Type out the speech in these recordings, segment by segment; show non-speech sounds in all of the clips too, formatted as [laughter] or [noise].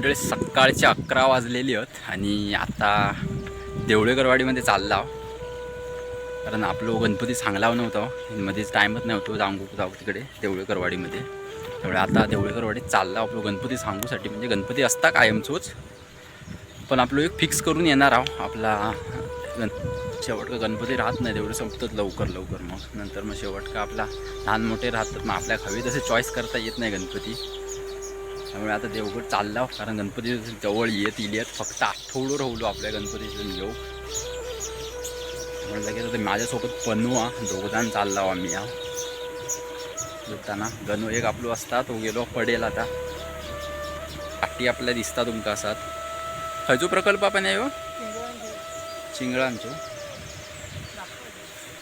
मंडळी सकाळचे अकरा वाजलेली आहेत आणि आता देवळेकरवाडीमध्ये चालला आहो. कारण आपलं गणपती सांगला नव्हता मध्येच टाईमच नव्हतो जाऊ जाऊ तिकडे देवळेकरवाडीमध्ये त्यामुळे आता देवळेकरवाडीत चालला आपलं गणपती सांगूसाठी म्हणजे गणपती असता कायमचोच. पण आपलं एक फिक्स करून येणार आहो आपला गण शेवट का गणपती राहत नाही तेवढं संपतात लवकर लवकर मग. नंतर मग शेवट का आपला लहान मोठे राहतात मग आपल्या हवे तसे चॉईस करता येत नाही गणपती. त्यामुळे आता देवगड चालला कारण गणपती जवळ येत येत. फक्त आठवडं राहलो आपल्या गणपतीचं येऊ. त्यामुळे लगेच आता माझ्यासोबत पनवा दोघदान चालला आम्ही हा. येताना गणू एक आपलो असता तो गेलो पडेल आता. पाठी आपल्या दिसता तुमका असात खयचो प्रकल्प आपण आहे हो? चिंगळांचो.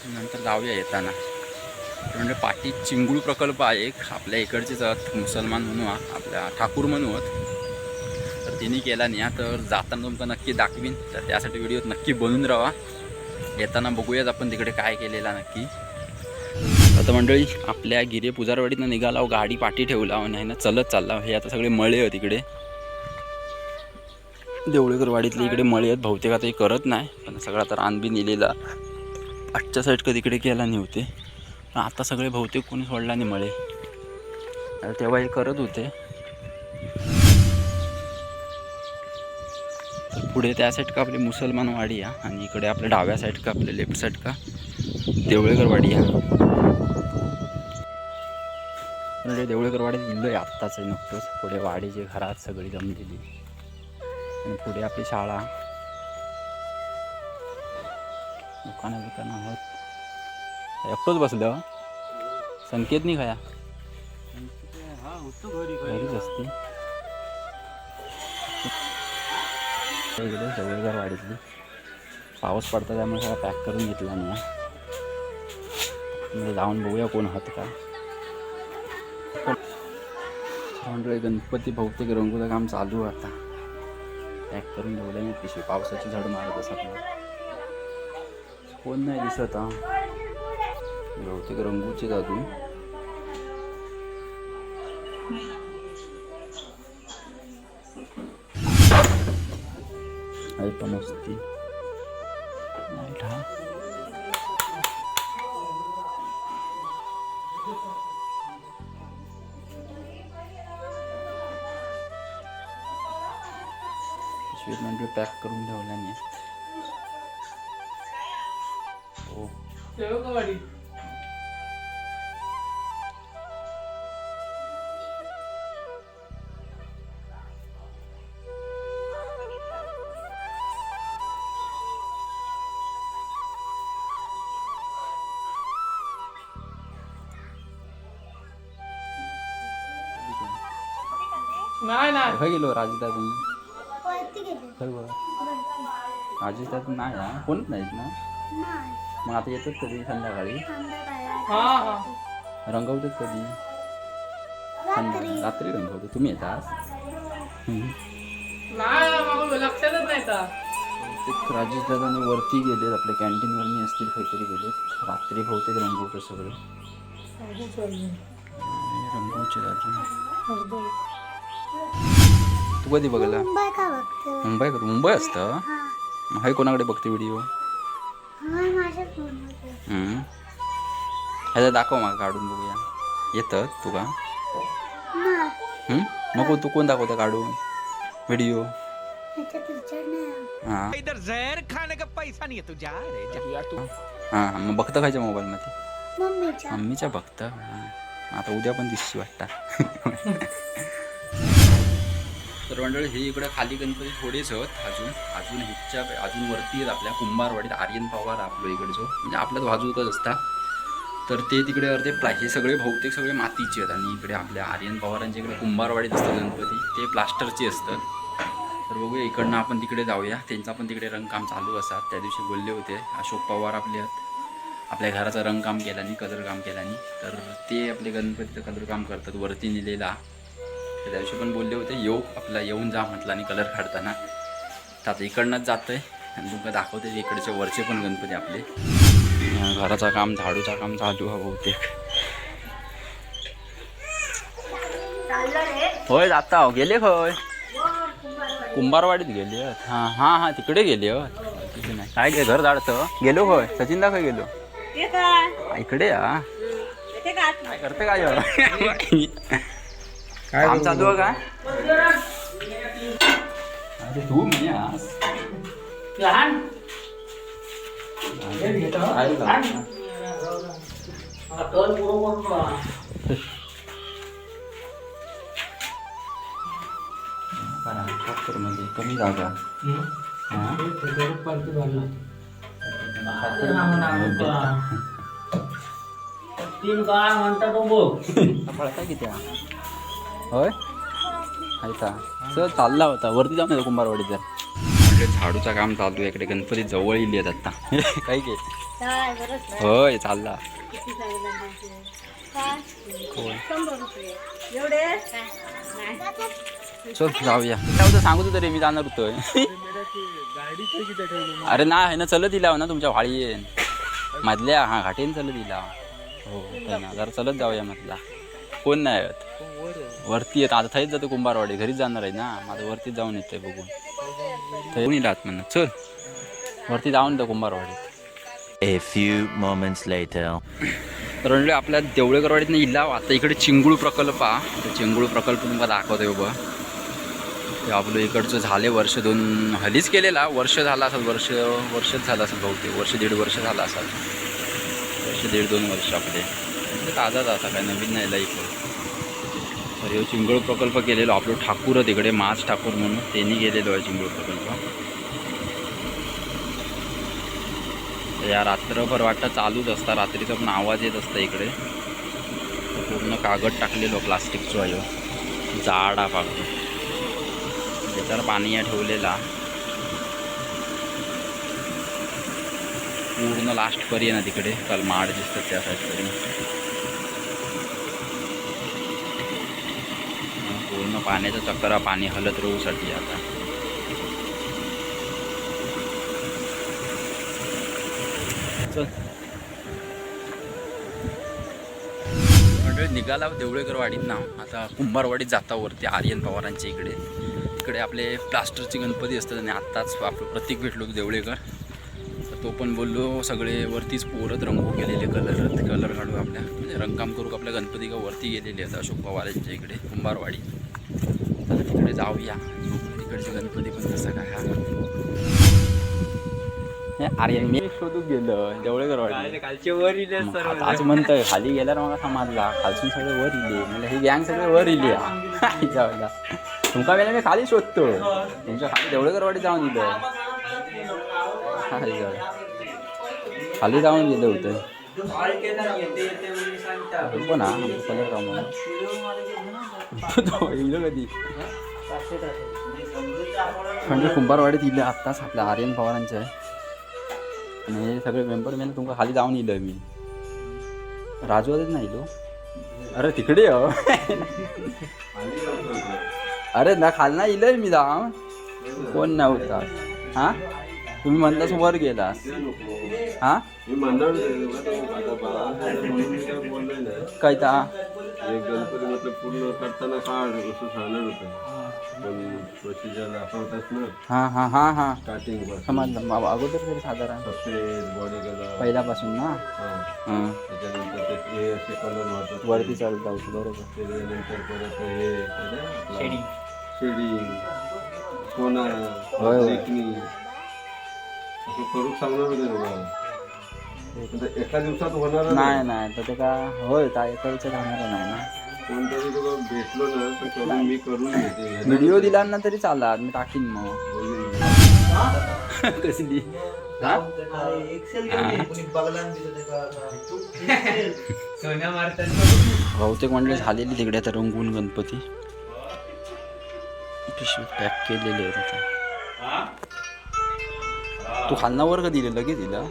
नंतर जाऊया येताना. म्हणजे पाठी चिंगूळ प्रकल्प आहे एक. आपल्या इकडचेच मुसलमान म्हणू आपल्या ठाकूर म्हणू आहेत. तर तिने केला नाही. तर जाताना तुमका नक्की दाखवीन. तर त्यासाठी व्हिडिओ नक्की बनून राहा. येताना बघूयात आपण तिकडे काय केलेला नक्की. आता मंडळी आपल्या गिरे पुजारवाडीतनं निघाला गाडी पाठी ठेवला आणि ना चलत चालला हे आता सगळे मळे आहेत इकडे. देवळेकरवाडीतले इकडे मळे आहेत. बहुतेक आता हे करत नाही. पण सगळा तर रानबी नेलेला. आजच्या साईड कधी इकडे केला नाही होते. पण आता सगळे बहुतेक कोणी सोडला नाही मळे तेव्हा हे करत होते. तर पुढे त्या साईड का आपली मुसलमान वाडी आहे आणि इकडे आपल्या डाव्या साईड का आपल्या लेफ्ट साईड का देवळेकर वाडी आहे म्हणजे देवळेकर गेलो आहे आत्ताच आहे नुकतंच. पुढे वाडीची घरात सगळी जमलेली आणि पुढे आपली शाळा. दुकानं बिकानं आहोत. एकटोच बसलं संकेत नाही खाया? घरीच असते. इकडे सगळेगार पाऊस पडता त्यामुळे सगळं पॅक करून घेतला नाही जाऊन बघूया कोण आहात का. मंडळी गणपती बहुतेक रंगोचं काम चालू आहे आता. पॅक करून ठेवलं नाही पिशवी. पावसाची झड मारत असं कोण नाही दिसत हा. बहुतेक रंगूचे अजून आई पण असते लाइट म्हणजे पॅक करून ठेवल्याने हो नाही नाही. खय गेलो राजदा तुम्ही वरती गेले. खय बरं. राजदा नाही ना? कोणच नाहीत ना? नाही. मग आता येतात कधी संध्याकाळी? हा हा. रंगवतात कधी? संध्या- रात्री रंगवतो. तुम्ही येतात हम्म. नाही मग लक्षातच नाही का ते राजेश दादाने वरती गेलेत आपल्या कॅन्टीनवरनी असतील काहीतरी गेलेत. रात्री बहुतेक रंगवतो सगळं. रंगवचे दादा तू कधी बघला मुंबई का बघतो? मुंबई का? मुंबई असतं? हा. मग हाय कोणाकडे बघते व्हिडिओ हा माझ्या फोनमध्ये. ह्याचा दाखव मला काढून बघूया. येतं तू का नाही. हम्म? मग तू कोण दाखवतं काढून? व्हिडिओ ह्याच्यात रिचार्ज नाही हां. इधर जहर खाने का पैसा नहीं है तू जा रे जा. हां हां. मग बघतं खायच्या मोबाईलमध्ये मम्मीच्या. मम्मीच्या बघतं? हां. आता उद्या पण दिसशी वाटतं. [laughs] तर मंडळी हे इकडे खाली गणपती थोडेच आहेत अजून. अजून हिच्या अजून वरती आहेत आपल्या कुंभारवाडीत. आर्यन पवार आपलं इकडचं. म्हणजे आपल्याच बाजूकच असता तर ते तिकडे अर्धे प्ला हे सगळे बहुतेक सगळे मातीचे आहेत. आणि इकडे आपल्या आर्यन पवारांच्या इकडे कुंभारवाडीत असतात गणपती. ते प्लास्टरचे असतात. तर बघूया इकडनं आपण तिकडे जाऊया. त्यांचा पण तिकडे रंगकाम चालू असतात त्या दिवशी बोलले होते अशोक पवार आपले आहेत. आपल्या घराचं रंगकाम केल्याने कलरकाम केल्याने. तर ते आपले गणपतीचं कलरकाम करतात. वरती नेलेला त्या दिवशी पण बोलले होते येऊ आपला येऊन जा म्हटलं आणि कलर काढताना. तर आता इकडनंच जातं आहे आणि तुमका दाखवते इकडचे वरचे पण गणपती आपले. घराचं काम झाडूचं काम चालू आहे बहुतेक. होय जाता हो गेले खय कुंभारवाडीत गेली हां हां हां तिकडे गेली तिथे नाही. काय गे घर जाडतं? गेलो होय. सचिन दाखव गेलो. इकडे या काय करते काय [laughs] ह्यो? काम चालू आहे काय अरे तू म्हणजे आज. काय झालं? फक्त म्हणजे कमी जागा हां? तीन काय म्हणतात तो बघ पळता किती हा? होय? ऐका सर चालला होता. वरती जाऊन येतो कुंभारवाडीचा इकडे झाडूचं काम चालू आहे. इकडे गणपती जवळ येईल आहेत आता. काही [laughs] घे काय बरंच होय चालला. चल जाऊया. काय होतं सांगत होतं रे मी जाणार होतोय. [laughs] अरे ना आहे ना चलत दिला ना तुमच्या वाळी मधल्या हा घाटेन चलत दिला हो है ना. जरा चलत जाऊया मधला. कोण नाही आहेत वरती येत. आता थंच जातो कुंभारवाडी. घरीच जाणार आहे ना. माझं वरतीच जाऊन येतोय बघून. थंय राहत म्हणून चल. वरती जाऊन येतो कुंभारवाडीत. A few moments later. तर म्हणजे आपल्या देवळेकरवाडीतनं इल्लाव आता इकडे चिंगूळ प्रकल्प हा. चिंगूळ प्रकल्प तुमका दाखवतोय बाबा. ते आपलं इकडचं झाले वर्ष दोन हल्लीच केलेला. वर्ष झाला असेल वर्ष वर्षच झालं असेल बहुतेक. वर्ष दीड वर्ष झालं असेल. वर्ष दीड दोन वर्ष आपले. ताजाच असा काय नवीन नाही लाईफ तर हे चिंगळ प्रकल्प केलेलो. आपलं ठाकूर तिकडे माज ठाकूर म्हणून. त्यांनी गेलेलो आहे चिंगळ प्रकल्प. या रात्रभर वाटतं चालूच असता. रात्रीचा पण आवाज येत असता इकडे. पूर्ण कागद टाकलेलो प्लास्टिकचो आहे जाडा जाड हा पाकून त्याच्यावर पाणी या ठेवलेला. पूर्ण लास्ट पर्यंत तिकडे. काल माड दिसतात त्या साईडपर्यंत मग पाण्याचा चक्कर पाणी हलत राहूसाठी आता मंडळी निघाला देवळेकरवाडीत ना आता कुंभारवाडीत जाता वरती आर्यन पवारांच्या इकडे. इकडे आपले प्लास्टरचे गणपती असतात आणि आत्ताच आपलं प्रतीक भेटलो देवळेकर. तो पण बोललो सगळे वरतीच पोरत रंगू गेलेले कलर कलर काढू आपल्या. म्हणजे रंगकाम करू आपल्या गणपती का वरती गेलेले आहेत अशोक पवारांच्या इकडे कुंभारवाडी तिकडे जाऊया. तिकडचे गणपती पण कसं काय हा. आर्यन मी शोधून गेलो. कालचे वर इले मग आज म्हणतोय खाली गेल्यावर मला समाजला खालसून सगळे वर इले. म्हणजे ही गँग सगळे वर इली. जाऊया तुमका वेळेला मी खाली शोधतो. तुमच्या खाली देवळेकरवाडी जाऊन दिलं खाली जाऊन गेलं होतं. पण हा कलर कामं कधी? म्हणजे कुंभारवाडीत इले आत्ताच आपल्या आर्यन पवारांचे आहे. आणि हे सगळे मेंबर मेन तुमका खाली जाऊन इलं मी. राजवाडीत नाही इलो. अरे तिकडे हो. अरे ना खाल ना इलंय मी जाऊन. कोण नव्हता हा? तुम्ही म्हणतास वर गेलास. हा? मी काय ता एक गणपती पूर्ण करताना काढ असं सांगणार होतं पण प्रोसिजर ना हा हा हा हा. स्टार्टिंगपासून. समजलं. मग अगोदर तरी साधारण. सफेद बॉडी कलर पहिल्यापासून ना? हां. त्याच्यानंतर ते हे असे कलर मारतात वरती चालता होती बरोबर. त्याच्यानंतर परत हे शेडिंग सोना होय, होय. लेखणी असं करून सांगणार होते. पण ते एका दिवसात होणार नाही नाही. तर ते का होय एका विचार राहणार नाही ना? कोणतरी तुला भेटलो ना तर करून मी करून घेते. व्हिडिओ दिला ना तरी चालला मी टाकीन मग. [laughs] हा? मारतात बहुतेक मंडळी झालेली तिकडे तर रंगून गणपती. पिशवीत पॅक केलेले आहेत आता. तू खालना वर का दिले? लगेच दिला?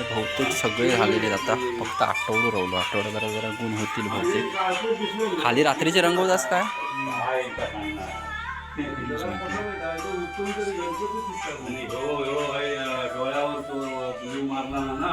बहुतेक सगळे झालेले आता फक्त आठवडं राहिलो आठवडा जरा जरा गुण होतील बहुतेक खाली रात्रीचे रंगवतास काय मारला ना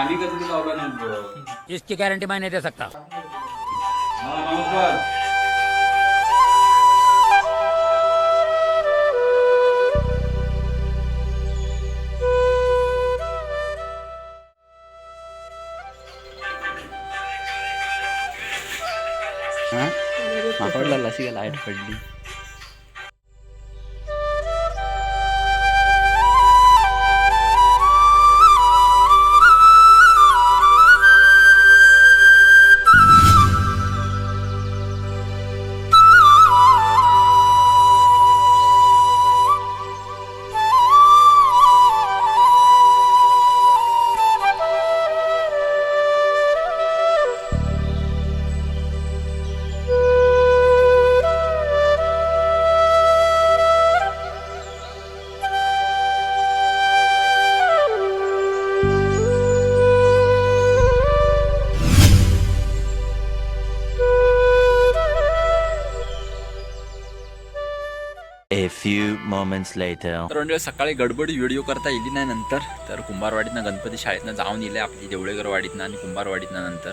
ठेवला गाणी कधी लावला नाही इसकी गारंटी मैं नहीं दे सकता। नमस्कार। माकडला लसी का लाइट पडली moments later. तर म्हणजे सकाळी गडबडी व्हिडिओ करता येईल नाही नंतर तर कुंभारवाडीतनं गणपती शाळेतनं जाऊन येले आपली देवळेकरवाडीतनं आणि कुंभारवाडीतनं नंतर.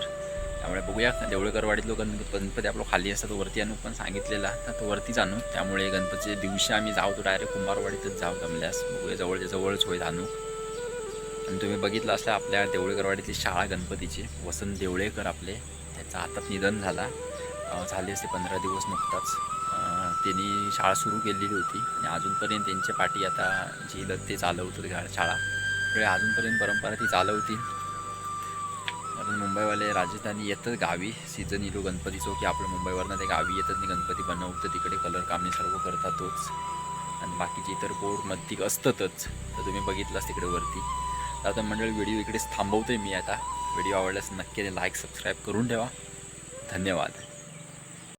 त्यामुळे बघूया देवळेकरवाडीतलो गणपती गणपती आपलं खाली असतात वरती आणू पण सांगितलेला तर तो वरतीच आणू. त्यामुळे गणपतीच्या दिवशी आम्ही जाऊ तो डायरेक्ट कुंभारवाडीतच जाऊ जमल्यास बघूया जवळच्या जवळच होईल आणू. आणि तुम्ही बघितलं असलं आपल्या देवळेकरवाडीतली शाळा गणपतीची वसंत देवळेकर आपले. त्याचं हातात निधन झाला. झाले असते पंधरा दिवस नुकताच. त्यांनी शाळा सुरू केलेली होती. आणि अजूनपर्यंत त्यांच्या पाठी आता जी ते चालवतो शाळा म्हणजे अजूनपर्यंत परंपरा ती चालवतील. कारण मुंबईवाले राजधानी येतात गावी. सीझन येतो गणपतीचं की आपलं मुंबईवरनं ते गावी येतात आणि गणपती बनवतं तिकडे कलर कामने सर्व करतातच. आणि बाकीचे इतर बोर्डमध्ये असतातच. तर तुम्ही बघितलास तिकडे वरती. तर आता मंडळ व्हिडिओ इकडेच थांबवतोय मी आता. व्हिडिओ आवडल्यास नक्की लाईक सबस्क्राईब करून ठेवा. धन्यवाद.